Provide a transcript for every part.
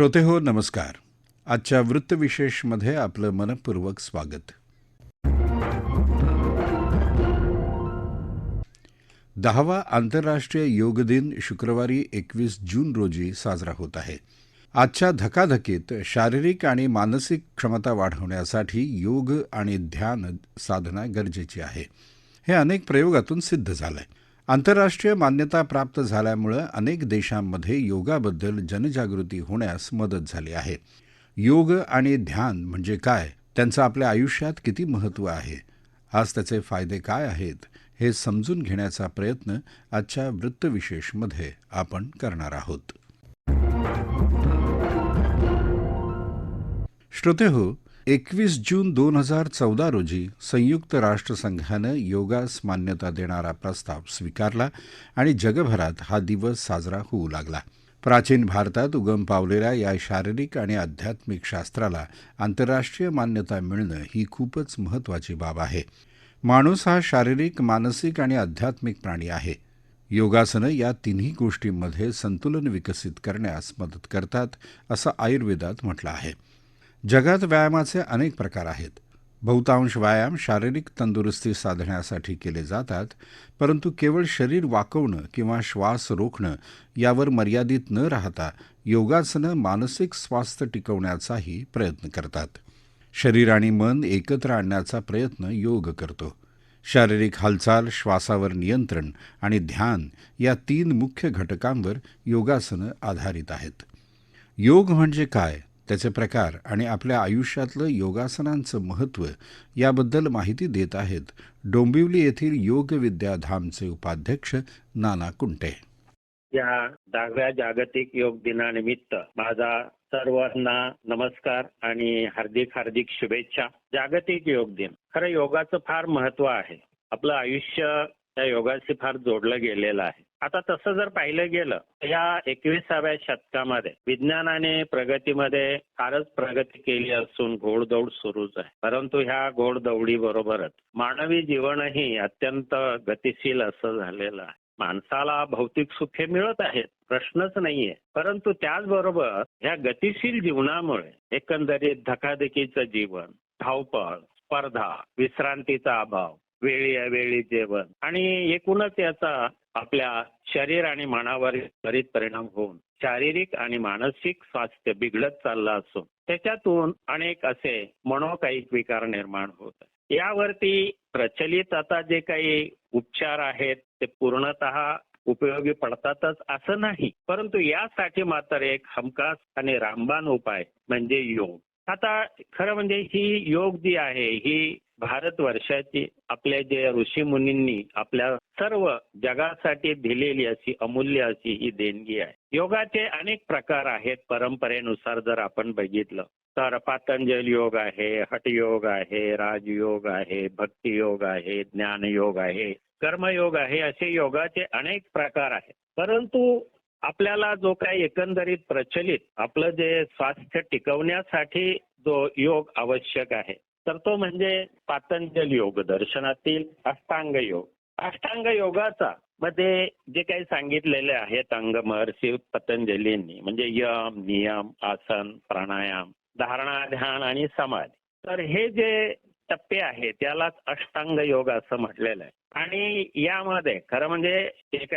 श्रोते हो नमस्कार. आजच्या वृत्तविशेषमध्ये आपलं मनपूर्वक स्वागत. दहावा आंतरराष्ट्रीय योग दिन शुक्रवारी एकवीस जून रोजी साजरा होत आहे. आजच्या धकाधकीत शारीरिक आणि मानसिक क्षमता वाढवण्यासाठी योग आणि ध्यान साधना गरजेची आहे. हे अनेक प्रयोगातून सिद्ध झालंय. आंतरराष्ट्रीय मान्यता प्राप्त झाल्यामुळं अनेक देशांमध्ये योगाबद्दल जनजागृती होण्यास मदत झाली आहे. योग आणि ध्यान म्हणजे काय? त्यांचं आपल्या आयुष्यात किती महत्त्व आहे? आज त्याचे फायदे काय आहेत? हे समजून घेण्याचा प्रयत्न आजच्या वृत्तविशेषमध्ये आपण करणार आहोत. श्रोते हो एकवीस जून दोन हजार चौदा रोजी संयुक्त राष्ट्रसंघानं योगास मान्यता देणारा प्रस्ताव स्वीकारला आणि जगभरात हा दिवस साजरा होऊ लागला. प्राचीन भारतात उगम पावलेल्या या शारीरिक आणि आध्यात्मिक शास्त्राला आंतरराष्ट्रीय मान्यता मिळणं ही खूपच महत्त्वाची बाब आहे. माणूस हा शारीरिक मानसिक आणि आध्यात्मिक प्राणी आहे. योगासनं या तिन्ही गोष्टींमध्ये संतुलन विकसित करण्यास मदत करतात असं आयुर्वेदात म्हटलं आहे. जगात व्यायामाचे अनेक प्रकार आहेत. बहुतांश व्यायाम शारीरिक तंदुरुस्ती साधण्यासाठी केले जातात परंतु केवळ शरीर वाकवणं किंवा श्वास रोखणं यावर मर्यादित न राहता योगासनं मानसिक स्वास्थ्य टिकवण्याचाही प्रयत्न करतात. शरीर आणि मन एकत्र आणण्याचा प्रयत्न योग करतो. शारीरिक हालचाल श्वासावर नियंत्रण आणि ध्यान या तीन मुख्य घटकांवर योगासनं आधारित आहेत. योग म्हणजे काय? त्याचे प्रकार आणि आपल्या आयुष्यातलं योगासनांचं महत्त्व याबद्दल माहिती देत आहेत डोंबिवली येथील योग विद्याधामचे उपाध्यक्ष नाना कुंटे. या दहाव्या जागतिक योग दिनानिमित्त माझा सर्वांना नमस्कार आणि हार्दिक हार्दिक शुभेच्छा. जागतिक योग दिन. खरं योगाचं फार महत्त्व आहे. आपलं आयुष्य त्या योगाशी फार जोडलं गेलेलं आहे. आता तसं जर पाहिलं गेलं या एकविसाव्या शतकामध्ये विज्ञानाने प्रगतीमध्ये फारच प्रगती केली असून घोडदौड सुरूच आहे. परंतु ह्या घोडदौडी बरोबरच मानवी जीवनही अत्यंत गतिशील असं झालेलं आहे. माणसाला भौतिक सुखे मिळत आहेत प्रश्नच नाहीये. परंतु त्याचबरोबर ह्या गतिशील जीवनामुळे एकंदरीत धकाधकीचं जीवन धावपळ स्पर्धा विश्रांतीचा अभाव वेळी अवेळी जेवण. आणि एकूणच याचा आपल्या शरीर आणि मनावर त्वरित परिणाम होऊन शारीरिक आणि मानसिक स्वास्थ्य बिघडत चाललं असून त्याच्यातून अनेक असे मनोकायिक विकार निर्माण होत यावरती प्रचलित आता जे काही उपचार आहेत ते पूर्णतः उपयोगी पडतातच असं नाही. परंतु यासाठी मात्र एक हमखास आणि रामबाण उपाय म्हणजे योग. आता खरं म्हणजे ही योग जी आहे ही भारत वर्षाची आपल्या जे ऋषी मुनींनी आपल्या सर्व जगासाठी दिलेली अशी अमूल्य अशी ही देणगी आहे. योगाचे अनेक प्रकार आहेत परंपरेनुसार जर आपण बघितलं तर पातंजल योग आहे हटयोग आहे राजयोग आहे भक्तियोग आहे ज्ञान योग आहे कर्मयोग आहे असे योगाचे अनेक प्रकार आहेत. परंतु आपल्याला जो काही एकंदरीत प्रचलित आपलं जे स्वास्थ्य टिकवण्यासाठी जो योग आवश्यक आहे तर तो म्हणजे पातंजल योग दर्शनातील अष्टांग योग. अष्टांग योगाचा मध्ये जे काही सांगितलेले आहेत अंग महर्षी पतंजलींनी म्हणजे यम नियम आसन प्राणायाम धारणा ध्यान आणि समाधी. तर हे जे टप्पे आहेत त्यालाच अष्टांग योग असं म्हटलेलं आहे. आणि यामध्ये खरं म्हणजे एक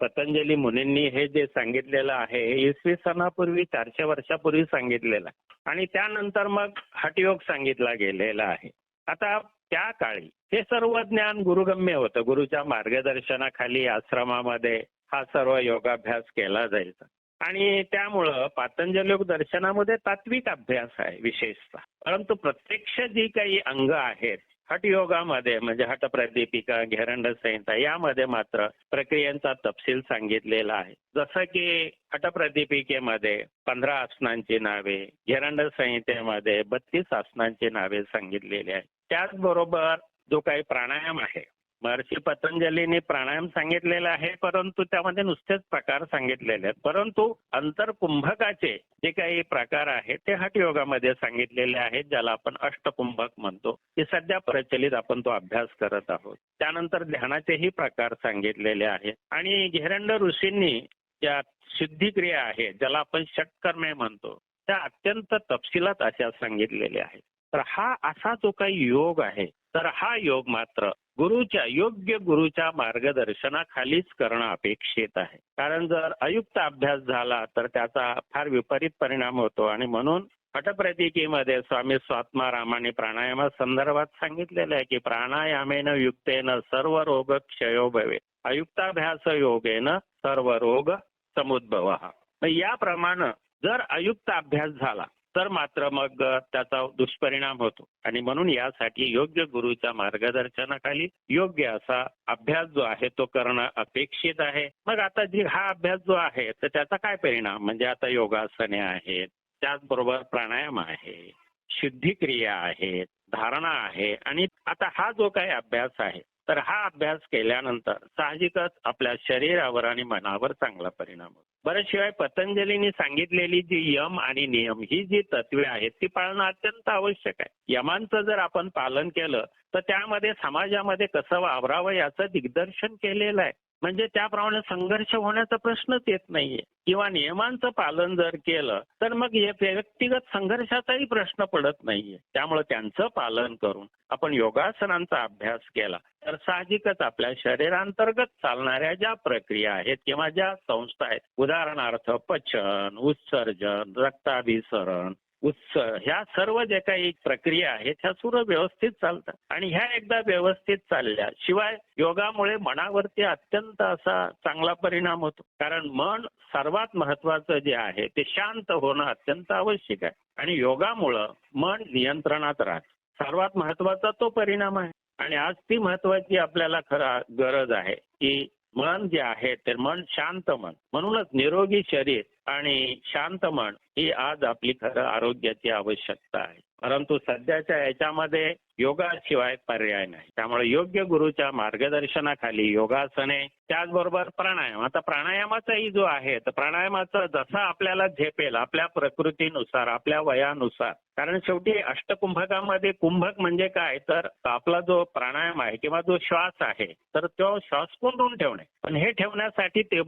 पतंजली मुनींनी हे जे सांगितलेलं आहे इसवी सणापूर्वी चारशे वर्षापूर्वी सांगितलेलं आहे. आणि त्यानंतर मग हटयोग सांगितला गेलेला आहे. आता त्या काळी हे सर्व ज्ञान गुरुगम्य होतं. गुरुच्या मार्गदर्शनाखाली आश्रमामध्ये हा सर्व योगाभ्यास केला जायचा. आणि त्यामुळं पातंजल योग दर्शनामध्ये तात्विक अभ्यास आहे विशेषतः. परंतु प्रत्यक्ष जी काही अंग आहेत हटयोगामध्ये म्हणजे हटप्रदीपिका घेरंड संहिता यामध्ये मात्र प्रक्रियांचा तपशील सांगितलेला आहे. जसं की हटप्रदीपिकेमध्ये पंधरा आसनांची नावे घेरंड संहितेमध्ये बत्तीस आसनांची नावे सांगितलेली आहे त्याचबरोबर जो काही प्राणायाम आहे महर्षी पतंजलीने प्राणायाम सांगितलेला आहे परंतु त्यामध्ये नुसतेच प्रकार सांगितलेले आहेत. परंतु अंतरकुंभकाचे जे काही प्रकार आहेत ते हटयोगामध्ये सांगितलेले आहेत ज्याला आपण अष्टकुंभक म्हणतो. ते सध्या प्रचलित आपण तो अभ्यास करत आहोत. त्यानंतर ध्यानाचेही प्रकार सांगितलेले आहेत. आणि घेरंड ऋषींनी ज्या शुद्धिक्रिया आहे ज्याला आपण षटकर्मे म्हणतो त्या अत्यंत तपशिलात अशा सांगितलेल्या आहेत. तर हा असा जो काही योग आहे तर हा योग मात्र गुरुच्या योग्य गुरुच्या मार्गदर्शनाखालीच करणं अपेक्षित आहे. कारण जर अयुक्त अभ्यास झाला तर त्याचा फार विपरीत परिणाम होतो. आणि म्हणून पटप्रतिकेमध्ये स्वामी स्वात्मारामाने प्राणायामा संदर्भात सांगितलेलं आहे की प्राणायामेन युक्तेन सर्व रोग क्षयो भवे. अयुक्ताभ्यास योगेन सर्व रोग समुद्भव. याप्रमाणे जर अयुक्त अभ्यास झाला तर मात्र मग त्याचा दुष्परिणाम होतो. आणि म्हणून यासाठी योग्य गुरुच्या मार्गदर्शनाखाली योग्य असा अभ्यास जो आहे तो करणं अपेक्षित आहे. मग आता जी हा अभ्यास जो आहे तर त्याचा काय परिणाम? म्हणजे आता योगासने आहेत त्याचबरोबर प्राणायाम आहे शुद्धिक्रिया आहेत धारणा आहे आणि आता हा जो काही अभ्यास आहे तर हा अभ्यास केल्यानंतर साहजिकच आपल्या शरीरावर आणि मनावर चांगला परिणाम होतो. बरं शिवाय पतंजलीने सांगितलेली जी यम आणि नियम ही जी तत्वे आहेत ती पाळणं अत्यंत आवश्यक आहे. यमांचं जर आपण पालन केलं तर त्यामध्ये समाजामध्ये कसं वावरावं याचं दिग्दर्शन केलेलं आहे. म्हणजे त्याप्रमाणे संघर्ष होण्याचा प्रश्नच येत नाहीये. किंवा नियमांचं पालन जर केलं तर मग व्यक्तिगत संघर्षाचाही प्रश्न पडत नाहीये. त्यामुळे त्यांचं पालन करून आपण योगासनांचा अभ्यास केला तर साहजिकच आपल्या शरीरांतर्गत चालणाऱ्या ज्या प्रक्रिया आहेत किंवा ज्या संस्था आहेत उदाहरणार्थ पचन उत्सर्जन रक्ताभिसरण उत्सव ह्या सर्व जे काही प्रक्रिया आहेत ह्या सर्व व्यवस्थित चालतात. आणि ह्या एकदा व्यवस्थित चालल्या शिवाय योगामुळे मनावरती अत्यंत असा चांगला परिणाम होतो. कारण मन सर्वात महत्वाचं जे आहे ते शांत होणं अत्यंत आवश्यक आहे. आणि योगामुळं मन नियंत्रणात राहत. सर्वात महत्त्वाचा तो परिणाम आहे. आणि आज ती महत्वाची आपल्याला खरा गरज आहे की मन जे आहे ते मन शांत मन. म्हणूनच निरोगी शरीर आणि शांत मन ही आज आपली खरं आरोग्याची आवश्यकता आहे. परंतु सध्याच्या याच्यामध्ये योगाशिवाय पर्याय नाही. त्यामुळे योग्य गुरुच्या मार्गदर्शनाखाली योगासने त्याचबरोबर प्राणायाम. आता प्राणायामाचाही जो आहे तर प्राणायामाचा जसा आपल्याला झेपेल आपल्या प्रकृतीनुसार आपल्या वयानुसार. कारण शेवटी अष्टकुंभकामध्ये कुंभक म्हणजे काय? तर आपला जो प्राणायाम आहे किंवा जो श्वास आहे तर तो श्वास कोंडून ठेवणे. पण हे ठेवण्यासाठी ते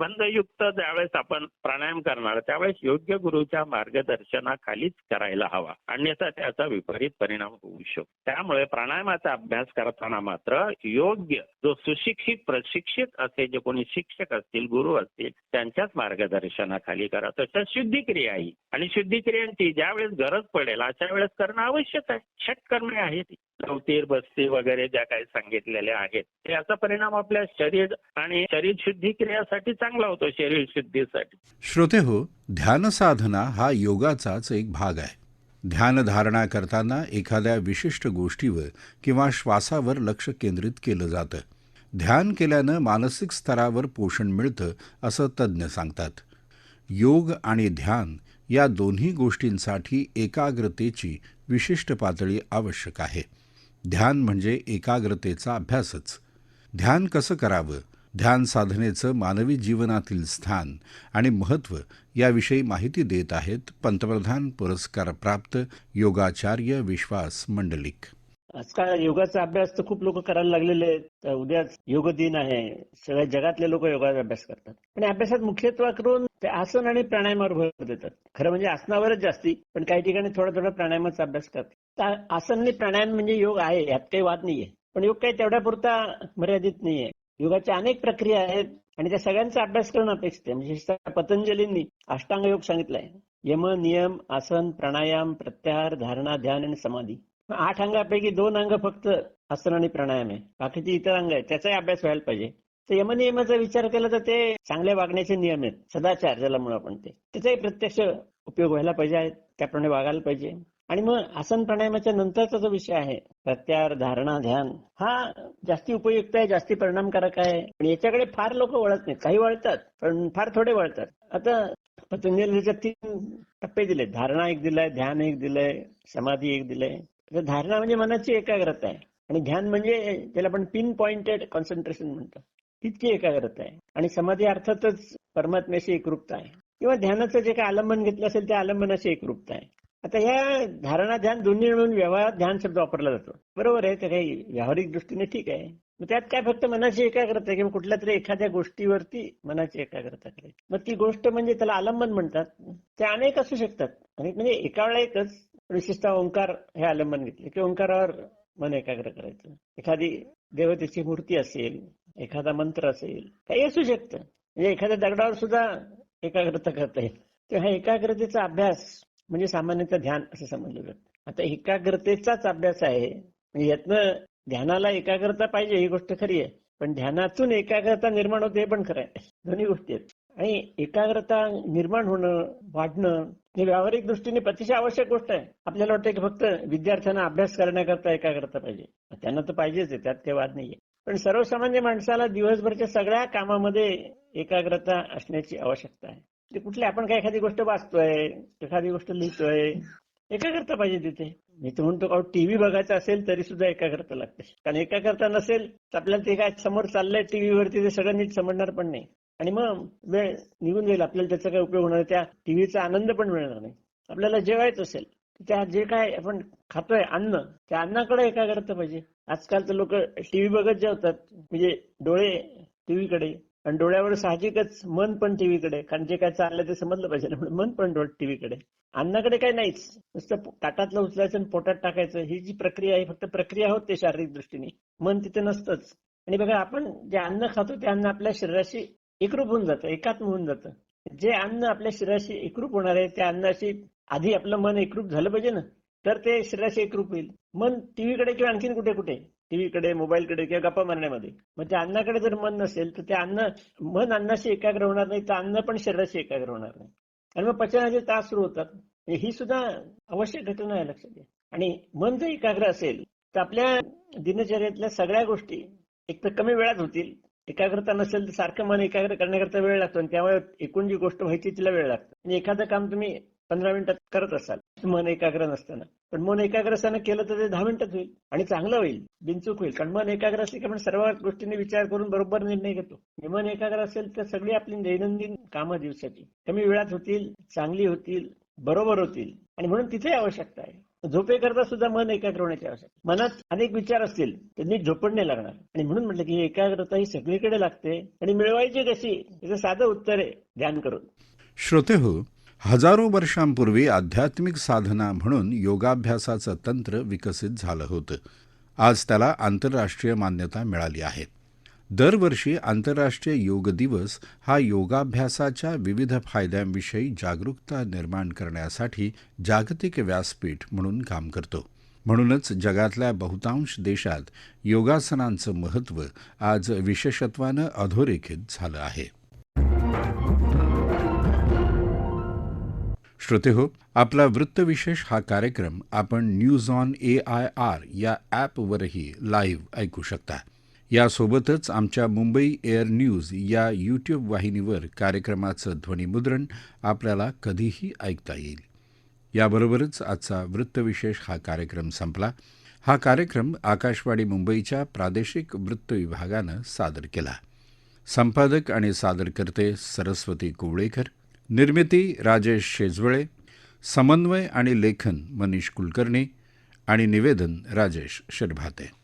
ज्यावेळेस आपण प्राणायाम करणार त्यावेळेस योग्य गुरुच्या मार्गदर्शनाखालीच करायला हवा. अन्यथा त्याचा विपरीत परिणाम होऊ शकतो. त्यामुळे प्राणायामाचा अभ्यास करताना मात्र योग्य जो सुशिक्षित प्रशिक्षित असे जे कोणी शिक्षक असतील गुरु असतील त्यांच्याच मार्गदर्शनाखाली करा. तसंच शुद्धिक्रिया ही. आणि शुद्धिक्रियांची ज्यावेळेस गरज पडेल अशा वेळेस करणं आवश्यक आहे. षटकर्मे आहेत. ती लवतीर बस्ती वगैरे ज्या काही सांगितलेल्या आहेत याचा परिणाम आपल्या शरीर आणि शरीर शुद्धिक्रियासाठी चांगला होतो शरीर शुद्धीसाठी. श्रोते हो ध्यान साधना हा योगाचाच एक भाग आहे. ध्यानधारणा करताना एखाद्या विशिष्ट गोष्टीवर किंवा श्वासावर लक्ष केंद्रित केलं जातं. ध्यान केल्यानं मानसिक स्तरावर पोषण मिळतं असं तज्ज्ञ सांगतात. योग आणि ध्यान या दोन्ही गोष्टींसाठी एकाग्रतेची विशिष्ट पातळी आवश्यक आहे. ध्यान म्हणजे एकाग्रतेचा अभ्यासच. ध्यान कसं करावं? ध्यान साधनेचं मानवी जीवनातील स्थान आणि महत्त्व याविषयी माहिती देत आहेत पंतप्रधान पुरस्कारप्राप्त योगाचार्य विश्वास मंडलिक. आजकाल योगाचा अभ्यास तर खूप लोक करायला लागलेले आहेत. उद्याच योग दिन आहे. सगळ्या जगातले लोक योगाचा अभ्यास करतात. पण अभ्यासात मुख्यत्वे करून ते आसन आणि प्राणायामावर भर देतात. खरं म्हणजे आसनावरच जास्ती पण काही ठिकाणी थोडा थोडा प्राणायामाचा अभ्यास करतात. आसन आणि प्राणायाम म्हणजे योग आहे यात काही वाद नाहीये. पण योग काही तेवढ्यापुरता मर्यादित नाहीये. योगाच्या अनेक प्रक्रिया आहेत आणि त्या सगळ्यांचा अभ्यास करणं अपेक्षित आहे. म्हणजे पतंजलींनी अष्टांग योग सांगितलाय. यम नियम आसन प्राणायाम प्रत्याहार धारणा ध्यान आणि समाधी. आठ अंगापैकी दोन अंग फक्त आसन आणि प्राणायाम आहे. बाकीचे इतर अंग आहेत. त्याचाही अभ्यास व्हायला पाहिजे. तर यमनियमाचा विचार केला तर ते चांगल्या वागण्याचे नियम आहेत. सदाचार ज्याला म्हणू आपण ते. त्याचाही प्रत्यक्ष उपयोग व्हायला पाहिजे आहेत. त्याप्रमाणे वागायला पाहिजे. आणि मग आसन प्राणायामाच्या नंतरचा जो विषय आहे प्रत्यार धारणा ध्यान हा जास्ती उपयुक्त आहे जास्ती परिणामकारक आहे. आणि याच्याकडे फार लोक वळत नाहीत. काही वळतात पण फार थोडे वळतात. आता पतंजलीच्या तीन टप्पे दिले धारणा एक दिलाय ध्यान एक दिलंय समाधी एक दिलंय. तर धारणा म्हणजे मनाची एकाग्रता आहे. आणि ध्यान म्हणजे त्याला आपण पिन पॉइंटेड कॉन्सन्ट्रेशन म्हणतो. तितकी एकाग्रता आहे. आणि समाधी अर्थातच परमात्म्याशी एकरूपता आहे. किंवा ध्यानाचं जे काही आलंबन घेतलं असेल त्या आलंबनाची एकरूपता आहे. आता ह्या धारणा ध्यान दोन्ही म्हणून व्यवहारात ध्यान शब्द वापरला जातो. बरोबर आहे ते काही व्यावहारिक दृष्टीने ठीक आहे. मग त्यात काय फक्त मनाची एकाग्रता किंवा कुठल्या तरी एखाद्या गोष्टीवरती मनाची एकाग्रता करायची? मग ती गोष्ट म्हणजे त्याला आलंबन म्हणतात. ते अनेक असू शकतात. अनेक म्हणजे एका वेळा एकच विशेषतः ओंकार हे आलंबन घेतले की ओंकारावर मन एकाग्र करायचं. एखादी देवतेची मूर्ती असेल एखादा मंत्र असेल काही असू शकतं. म्हणजे एखाद्या दगडावर सुद्धा एकाग्रता करता येईल. तेव्हा एकाग्रतेचा अभ्यास म्हणजे सामान्यतः ध्यान असं समजलं जातं. आता एकाग्रतेचाच अभ्यास आहे. म्हणजे यातनं ध्यानाला एकाग्रता पाहिजे ही गोष्ट खरी आहे. पण ध्यानातून एकाग्रता निर्माण होते हे पण खरं आहे. दोन्ही गोष्टी आहेत. आणि एकाग्रता निर्माण होणं वाढणं हे व्यावहारिक दृष्टीने अतिशय आवश्यक गोष्ट आहे. आपल्याला वाटतं की फक्त विद्यार्थ्यांना अभ्यास करण्याकरता एकाग्रता पाहिजे. त्यांना तर पाहिजेच आहे त्यात काही वाद नाहीये. पण सर्वसामान्य माणसाला दिवसभरच्या सगळ्या कामामध्ये एकाग्रता असण्याची आवश्यकता आहे. ते कुठली आपण काय एखादी गोष्ट वाचतोय एखादी गोष्ट लिहितोय एकाग्रता पाहिजे तिथे. मी तर म्हणतो टीव्ही बघायचं असेल तरी सुद्धा एकाग्रता लागते. कारण एकाग्रता नसेल तर आपल्याला ते काय समोर चाललंय टीव्हीवरती ते सगळं नीट समजणार पण नाही. आणि मग वेळ निघून जाईल आपल्याला त्याचा काय उपयोग होणार त्या टीव्हीचा आनंद पण मिळणार नाही. आपल्याला जेवायचं असेल त्या जे काय आपण खातोय अन्न त्या अन्नाकडे एकाग्रता पाहिजे. आजकाल तर लोक टीव्ही बघत जेवतात. म्हणजे डोळे टीव्हीकडे आणि डोळ्यावर साहजिकच मन पण टीव्हीकडे कारण जे काय चाललंय ते समजलं पाहिजे ना. म्हणून मन पण टीव्हीकडे. अन्नाकडे काही नाहीच. नुसतं ताटातलं उचलायचं आणि पोटात टाकायचं. ही जी प्रक्रिया आहे फक्त प्रक्रिया होत ते शारीरिक दृष्टीने. मन तिथे नसतंच. आणि बघा आपण जे अन्न खातो ते अन्न आपल्या शरीराशी एकरूप होऊन जातं एकात्म होऊन जातं. जे अन्न आपल्या शरीराशी एकरूप होणार आहे त्या अन्नाशी आधी आपलं मन एकरूप झालं पाहिजे ना तर ते शरीराशी एकरूप होईल. मन टीव्हीकडे किंवा आणखीन कुठे कुठे टीव्हीकडे मोबाईलकडे किंवा गप्पा मारण्यामध्ये. मग त्या अन्नाकडे जर मन नसेल तर ते अन्न मन अन्नाशी एकाग्र होणार नाही तर अन्न पण शरीराशी एकाग्र होणार नाही. आणि मग पचनाचे त्रास सुरू होतात ही सुद्धा आवश्यक घटना आहे लक्षात घ्या. आणि मन जर एकाग्र असेल तर आपल्या दिनचर्यातल्या सगळ्या गोष्टी एक तर कमी वेळात होतील. एकाग्रता नसेल तर सारखं मन एकाग्र करण्याकरता वेळ लागतो आणि त्यामुळे एकूण जी गोष्ट व्हायची तिला वेळ लागतो. म्हणजे एखादं काम तुम्ही पंधरा मिनिटात करत असाल मन एकाग्र नसताना. पण मन एकाग्र असताना केलं तर ते दहा मिनिटात होईल आणि चांगलं होईल बिनचूक होईल. कारण मन एकाग्र असले की आपण सर्व गोष्टींनी विचार करून बरोबर निर्णय घेतो. मन एकाग्र असेल तर सगळी आपली दैनंदिन कामं दिवसाची कमी वेळात होतील चांगली होतील बरोबर होतील आणि म्हणून तिथे आवश्यकता आहे. झोपेकरता सुद्धा मन एकाग्र होण्याची आवश्यकता मनात अनेक विचार असतील त्यांनी झोपण नाही लागणार. आणि म्हणून म्हटलं की एकाग्रता ही सगळीकडे लागते आणि मिळवायची कशी? याचं साधं उत्तर आहे ध्यान करून. श्रोते हो हजारो वर्षांपूर्वी आध्यात्मिक साधना म्हणून योगाभ्यासाचं तंत्र विकसित झालं होतं. आज त्याला आंतरराष्ट्रीय मान्यता मिळाली आहे. दरवर्षी आंतरराष्ट्रीय योग दिवस हा योगाभ्यासाच्या विविध फायद्यांविषयी जागरूकता निर्माण करण्यासाठी जागतिक व्यासपीठ म्हणून काम करतो. म्हणूनच जगातल्या बहुतांश देशात योगासनांचं महत्त्व आज विशेषत्वानं अधोरेखित झालं आहे. श्रोते हो आपला वृत्तविशेष हा कार्यक्रम आपण news on A I R या ॲपवरही लाईव्ह ऐकू शकता. यासोबतच आमच्या मुंबई एअर न्यूज या यूट्यूब वाहिनीवर कार्यक्रमाचं ध्वनिमुद्रण आपल्याला कधीही ऐकता येईल. याबरोबरच आजचा वृत्तविशेष हा कार्यक्रम संपला. हा कार्यक्रम आकाशवाणी मुंबईच्या प्रादेशिक वृत्त विभागानं सादर केला. संपादक आणि सादरकर्ते सरस्वती कोवळेकर निर्मिती राजेश शेजवळे समन्वय आणि लेखन मनीष कुलकर्णी आणि निवेदन राजेश शिरभाते.